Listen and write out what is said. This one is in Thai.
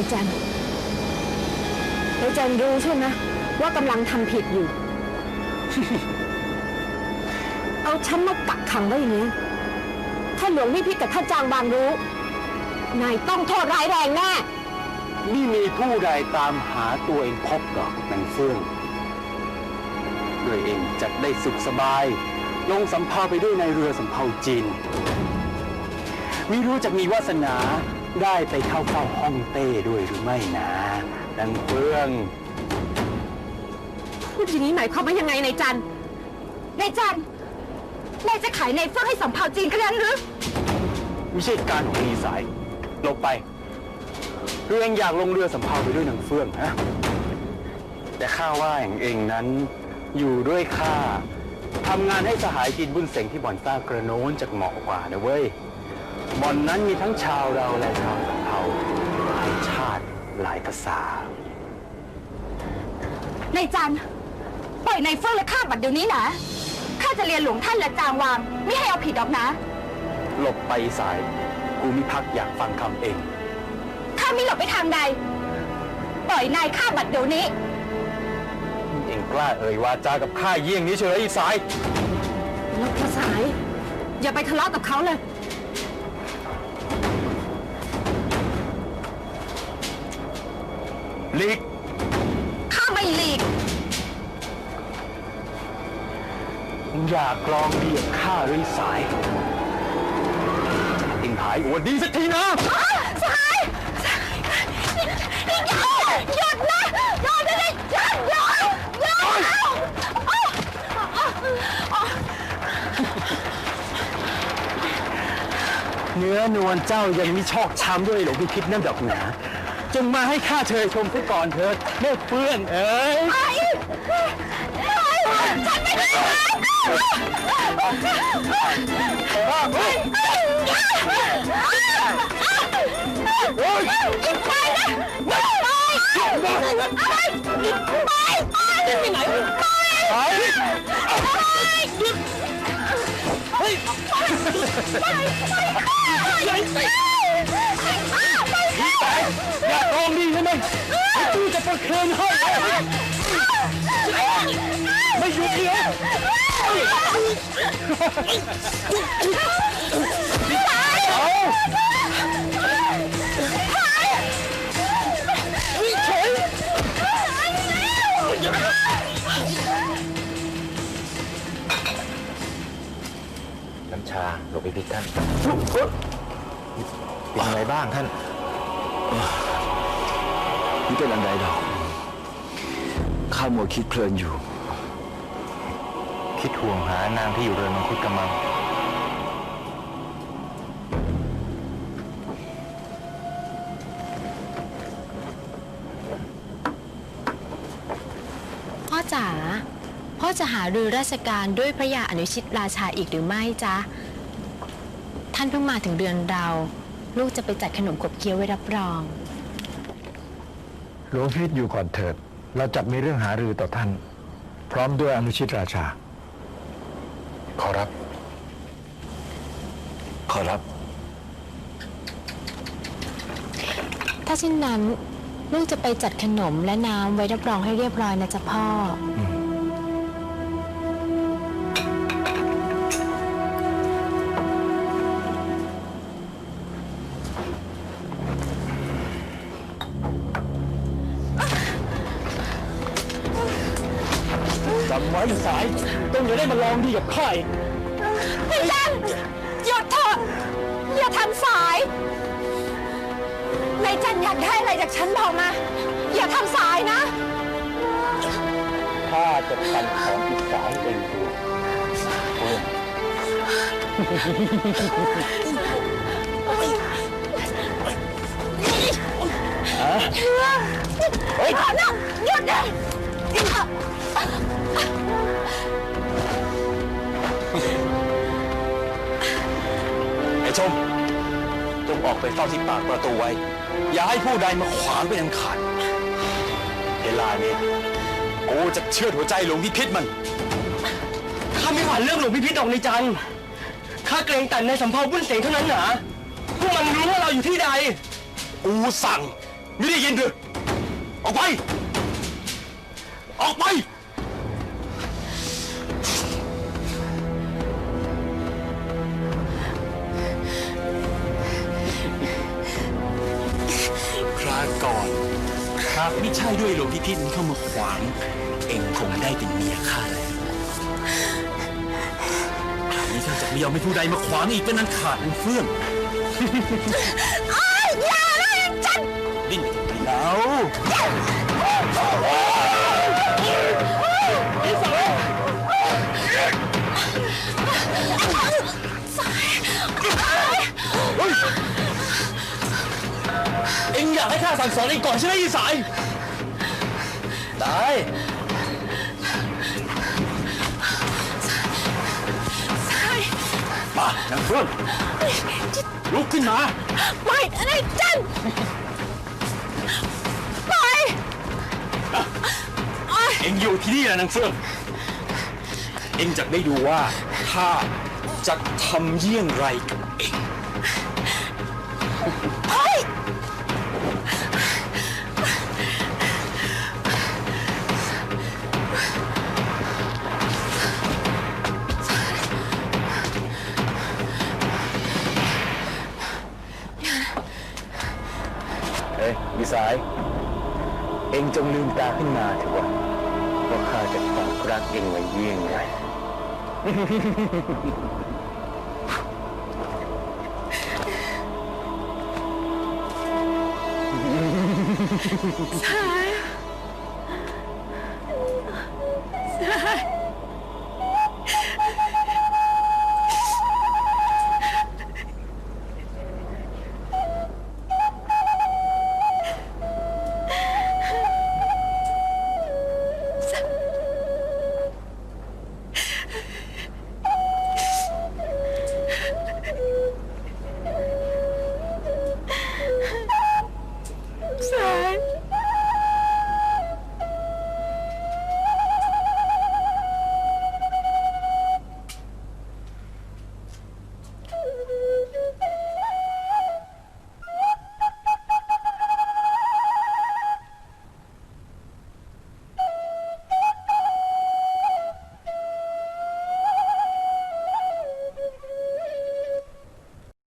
ายจันนายจันรู้ใช่ไหมว่ากำลังทำผิดอยู่ เอาฉันมากักขังไว้อย่างนี้ ถ้าหลวงพี่พิษกับท่านจางบางรู้ นายต้องโทษร้ายแรงแน่นี่มีผู้ใดตามหาตัวเองพบกับนางเฟื่องโดยเองจะได้สุขสบาย ลงสำเภาไปด้วยในเรือสำเภาจีนไม่รู้จะมีวาสนา ได้ไปเข้าเฝ้าห้องเต้ด้วยหรือไม่นะนางเฟื่อง พูดอย่างนี้หมายความว่ายังไงนายจันนายจันนายจะขายในเฟื่องให้สำเภาจีนกันนั้นหรือ ไม่ใช่การของลีสายหลบไปเรื่องอยากลงเรือสำเภาไปด้วยนางเฟื่องฮะแต่ข้าว่าอย่างเองนั้นอยู่ด้วยข้าทำงานให้สหายจีนบุญเสงที่บ่อนต้ากระโน้นจะเหมาะกว่านะเว้ย บ่อนนั้นมีทั้งชาวเราและชาวสำเภาหลายชาติหลายภาษา นายจันปล่อยนายเฟื่องและข้าบัดเดี๋ยวนี้นะ ข้าจะเรียนหลวงท่านและจางวาง ไม่ให้เอาผิดดอกนะ หลบไปสาย กูมิพักอยากฟังคำเอง ข้าไม่หลบไปทางใด ปล่อยนายข้าบัดเดี๋ยวนี้ เองกล้าเอ่ยวาจากับข้าเยี่ยงนี้เฉยอีสายนกกระสาย อย่าไปทะเลาะกับเขาเลย ลิกข้าไม่หลีก อยากลองดีกับข้าหรือสายเองหายอวดดีสักทีนะสายหยุดนะหยุดเลยหยุดหยุดหยุดเนื้อนวลเจ้ายังมีชอกช้ำด้วยหลวงพิพิธนั่นดอกหนา จงมาให้ข้าเชยชมซะก่อนเถิดแม่เปื้อนเอ้ยไปไปฉันไม่ได้ไปนะไปไปไปไปไปไหนไป อยากลองดีใช่ไหมกูจะประเคนให้ไม่หยุดเลยเอาน้ำชาหลบไปพิษท่าน เป็นอะไรบ้างท่านนี่เป็นอันใดดอกข้ามัวคิดเพลินอยู่ คิดห่วงหานางที่อยู่เรือนมังคุดกำมังพ่อจ๋าพ่อจะหารือราชการด้วยพระยาอนุชิตราชาอีกหรือไม่จ๊ะท่านเพิ่งมาถึงเดือนเรา ลูกจะไปจัดขนมขบเคี้ยวไว้รับรอง หลวงพิษอยู่ก่อนเถิด เราจับมีเรื่องหารือต่อท่าน พร้อมด้วยอนุชิตราชา ขอรับ ขอรับ ถ้าเช่นนั้น ลูกจะไปจัดขนมและน้ำไว้รับรองให้เรียบร้อยนะจ๊ะพ่ออ จำไว้สาย ต้องอย่าได้มาลองดีกับข้าอีกพี่จันหยุดเถอะอย่าทำสายนายจันอยากได้อะไรจากฉันบอกมา อย่าทำสายนะ ข้าจะทำของอีกสายเองดูเพื่อนเฮ้ยนะหยุดนะ ไอ้ชมจงออกไปเฝ้าที่ปากประตูไว้ อย่าให้ผู้ใดมาขวางเป็นอันขาดเวลานี้กูจะเชื่อดหัวใจหลวงพิพิธมัน ข้าไม่หวั่นเรื่องหลวงพิพิธออกในจันทร์ข้าเกรงแต่ในสำเภาบุญเสงเท่านั้นหนาพวกมันรู้ว่าเราอยู่ที่ใด กูสั่ง ไม่ได้ยินหรือออกไป ออกไป ก่อนหากไม่ใช่ด้วยหลวงพิพิธเข้ามาขวาง เองคงได้เป็นเมียข้าแล้วคราวนี้ข้าจะไม่ยอมให้ผู้ใดมาขวางอีกเป็นอันขาดอันเฟื่องอย่าเลยจันดิ้นไปถึงไหนแล้ว ข้าสั่งสอนเองก่อนใช่ไหมอีสายได้มานางเฟื่องลุกขึ้นมาไปอะไรจันไปเอ็งอยู่ที่นี่แหละนางเฟื่อง เอ็งจะได้ดูว่าข้าจะทำเยี่ยงไรกับเอ็ง วิสาย เองจงลืมตาขึ้นมาเถอะว่าข้าจะฝากรักเองไว้เยี่ยงไงสาย